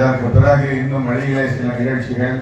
இதற்கு பிறகு இன்னும் வழியிலே சில நிகழ்ச்சிகள்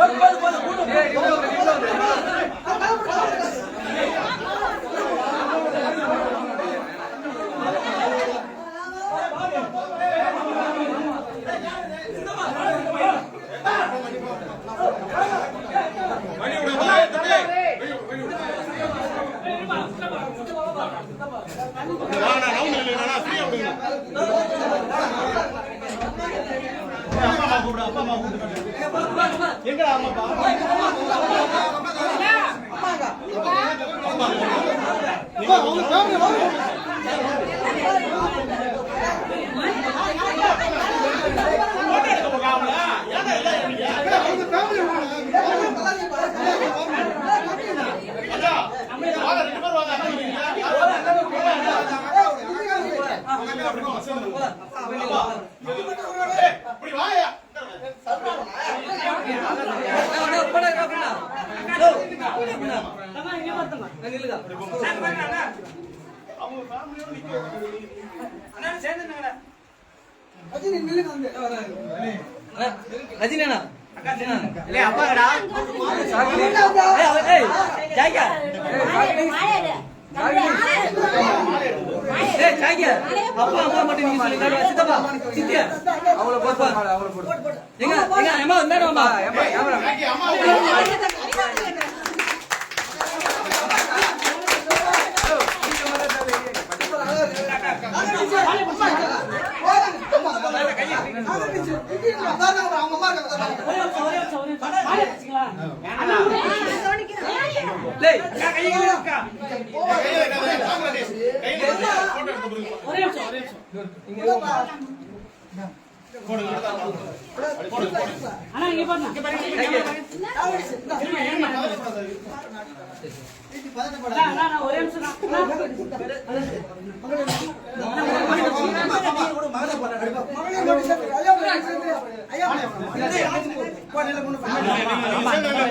போது போது கூட்டம் ரஜினி அண்ணா இல்ல அப்பாடா ஏய் ஏய் ஜாக்கியா ஏய் ஜாக்கியா அப்பா அம்மா மட்டும் நீங்க சொல்லுங்க சித்தப்பா சித்தியா போட்டு போட்டு எங்க எங்க அம்மா வந்தாரு அம்மா அண்ணா இங்க பாருங்க இங்க பாருங்க இங்க பாருங்க அண்ணா ஒரே நிமிஷம் அண்ணா மகளே கூட மகளே பாருங்க ஐயா ஐயா லேய்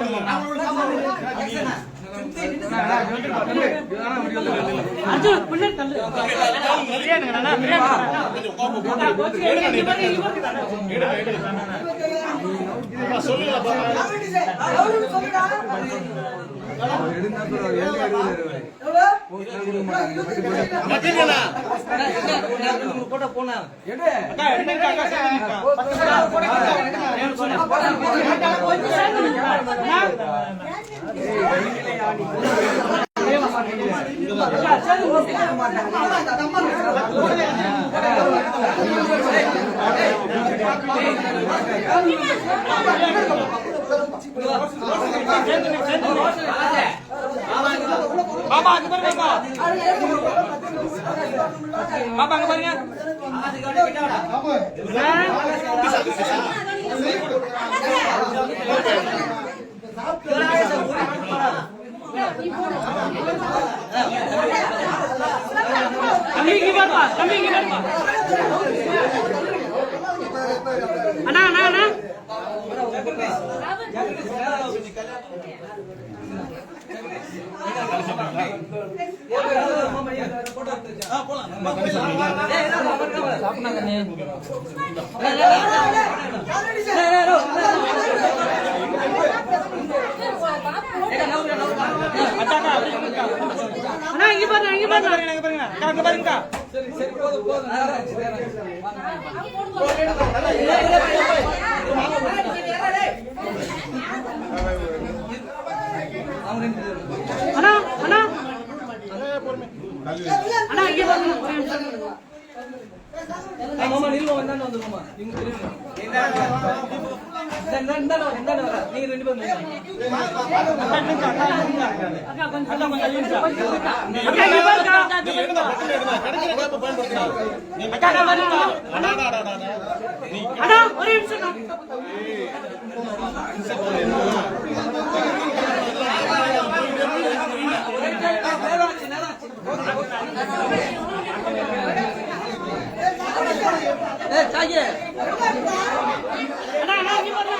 போட்டோ போனா பாபா அது பாருங்க அங்க பாருங்க. தம்பி இங்க பாருப்பா தம்பி இங்க பாருப்பா அண்ணா அண்ணா அண்ணா. அண்ணா இங்க பாருங்க இங்க பாருங்க இங்க பாருங்க. அங்க பாருங்க. சரி சரி போதும் போதும் அண்ணா. அண்ணா அண்ணா இங்க பாருங்க. மாமா நில்லுமா வந்தானே வந்துருமா நீங்க தெரியுமா இந்த இந்த இந்த நீங்க ரெண்டு பேரும் அக்கா கொஞ்சம் அக்கா கொஞ்சம் அக்கா அண்ணா ஒரு நிமிஷம் சாகியே அண்ணா அண்ணா இங்க பாருங்க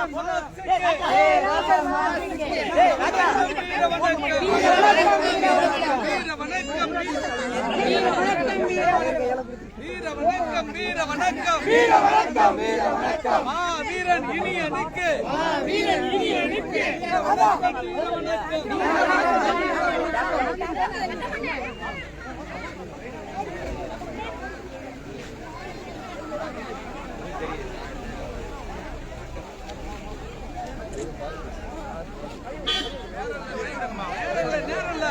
ராசா மனோஜ்க்கு வீர வீரன் இனியனுக்கு மா வீரன் இனியனுக்கு வீர வணக்கம் வீர வணக்கம் நேரம் இல்ல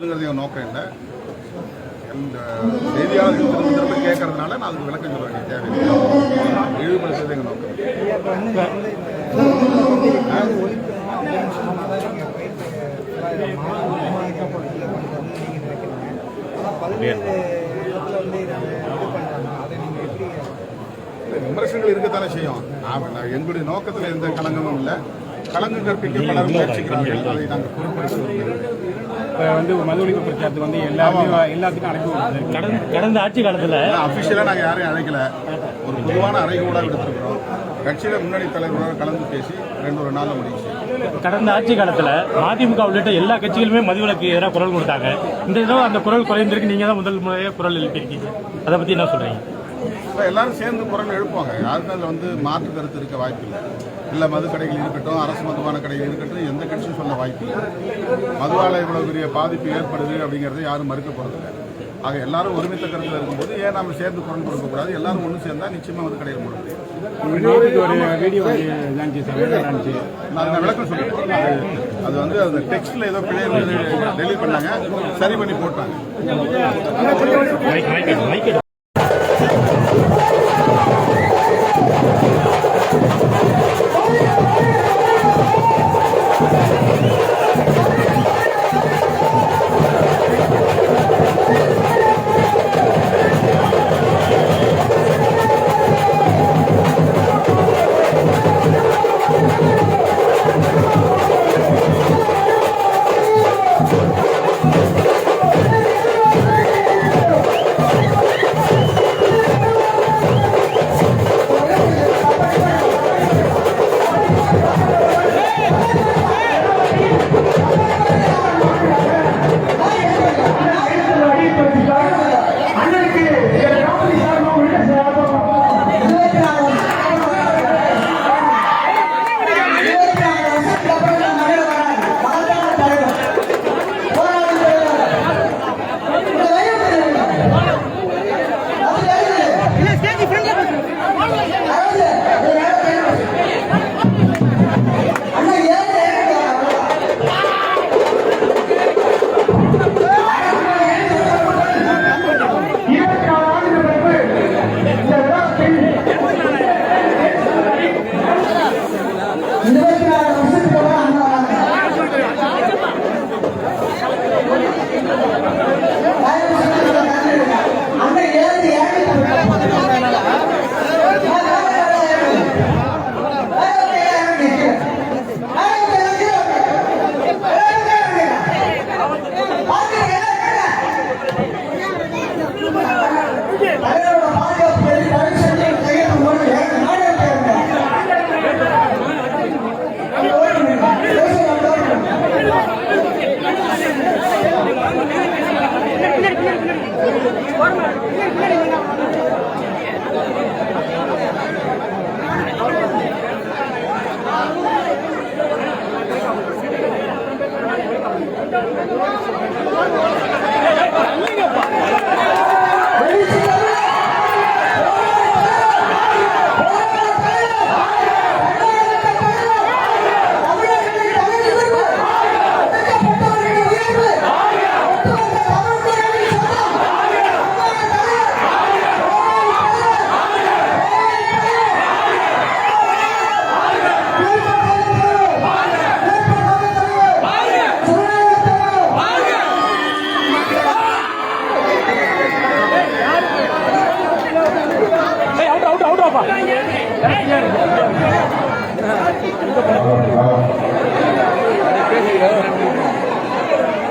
இதுங்கிறது என் நோக்கம் இல்லை இந்த செய்தியாளர்கள் திரும்ப திரும்ப கேட்கறதுனால நான் அதுக்கு விளக்கம் சொல்ல வேண்டிய தேவையில்லை இழிவுபடுத்துறது எங்கள் நோக்கம். விமர்சனங்கள் இருக்கத்தானே செய்யும். நான் எங்களுடைய நோக்கத்தில் எந்த களங்கமும் இல்லை. களங்கம் கற்பிக்க பலர் முயற்சிக்கிறார்கள் அதை நாங்கள் இப்போ வந்து மது ஒழிப்பு பிரச்சாரத்துக்கு வந்து எல்லாருமே எல்லாத்துக்கும் அழைப்பு. கடந்த கடந்த ஆட்சி காலத்துல அபிஷியலா நாங்க யாரையும் அழைக்கல. ஒரு பொதுவான அறைகூட விடுத்திருக்கிறோம். கட்சியில முன்னணி தலைவரோட கலந்து பேசி ரெண்டு ஒரு நாள்ல முடிச்சு கடந்த ஆட்சி காலத்துல மதிமுக உள்ளிட்ட எல்லா கட்சிகளுமே மதுவிலக்கு எதிராக குரல் கொடுத்தாங்க. இந்த தடவை அந்த குரல் குறைந்திருக்கு. நீங்க தான் முதல் முறையாக குரல் எழுப்பியிருக்கீங்க. அதை பத்தி என்ன சொல்றீங்க? இப்ப எல்லாரும் சேர்ந்து குரல் எழுப்புவாங்க. யாருக்கும் அதுல வந்து மாற்று கருத்து இருக்க வாய்ப்பு இல்லை. இல்ல மது கடைகள் இருக்கட்டும் அரசு மதுபான கடைகள் இருக்கட்டும் எந்த கட்சியும் சொல்ல வாய்ப்பு இல்லை. மதுவால இவ்வளவு பெரிய பாதிப்பு ஏற்படுது அப்படிங்கறதை யாரும் மறுக்க போறதில்லை. ஆக எல்லாரும் ஒருமித்த கருத்துல இருக்கும்போது ஏன் நாம சேர்ந்து குரல் கொடுக்கக்கூடாது? எல்லாரும் ஒன்று சேர்ந்தா நிச்சயமா மது கடைகள் போட முடியும் நான் விளக்கம் சொல்லிட்டேன் அது- அது வந்து அந்த டெக்ஸ்ட்ல ஏதோ பிழை டெலிட் பண்ணாங்க. சரி பண்ணி போட்டாங்க.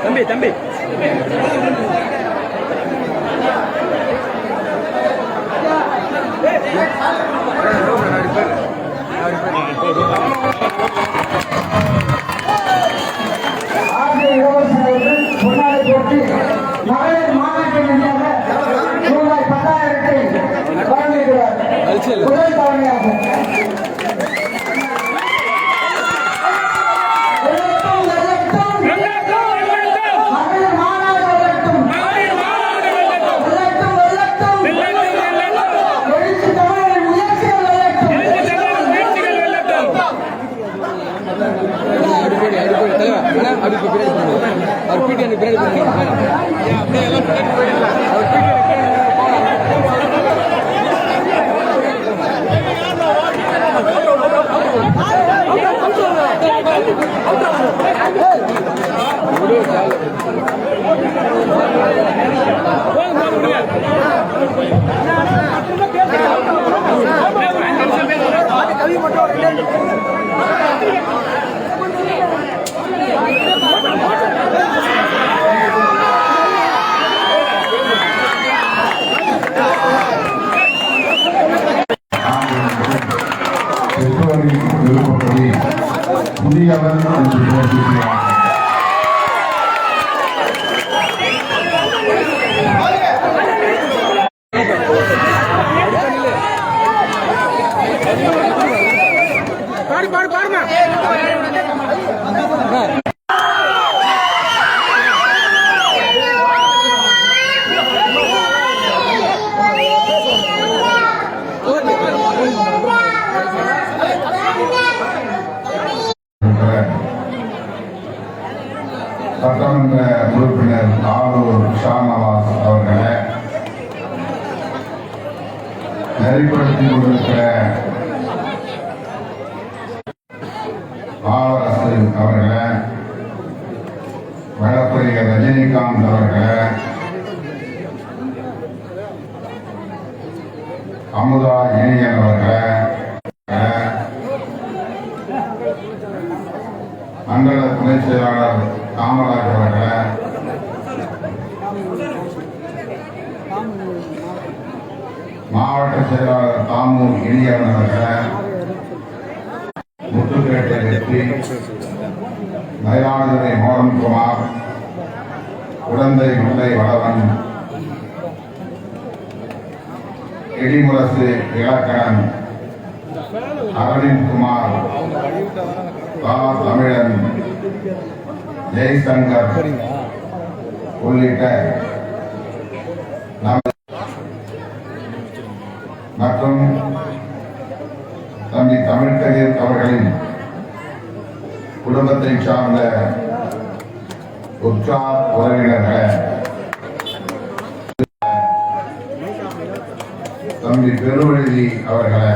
தம்பி தம்பி Thank you. முதல் தவணையாகும் வெள்ளட்டும், வெள்ளட்டும். மகளிர் Mega Banner und சட்டமன்ற உறுப்பினர் ஆலூர் ஷாநவாஸ் அவர்களை நெறிப்படுத்தி கொண்டிருக்கிற ஆவரசு அவர்களை வழக்கறிஞர் ரஜினிகாந்த் அவர்களை அமுதா இணையன் அவர்களை மண்டல துணை செயலாளர் காமராஜ் அவர்களை மாவட்ட செயலாளர் தாமூர் இனியவன் அவர்களை. முத்துப்பேட்டை வெற்றி. மயிலாடுதுறை மோகன்குமார் குழந்தை முல்லை வளவன். எடிமுரசு இலக்கணன். அரவிந்த்குமார் தா தமிழன். ஜெய்சங்கர் உள்ளிட்ட மற்றும் தம்பி தமிழ்கதிர் அவர்களின் குடும்பத்தை சார்ந்த உற்றார் உறவினர்களை தம்பி பெருவழுதி அவர்களை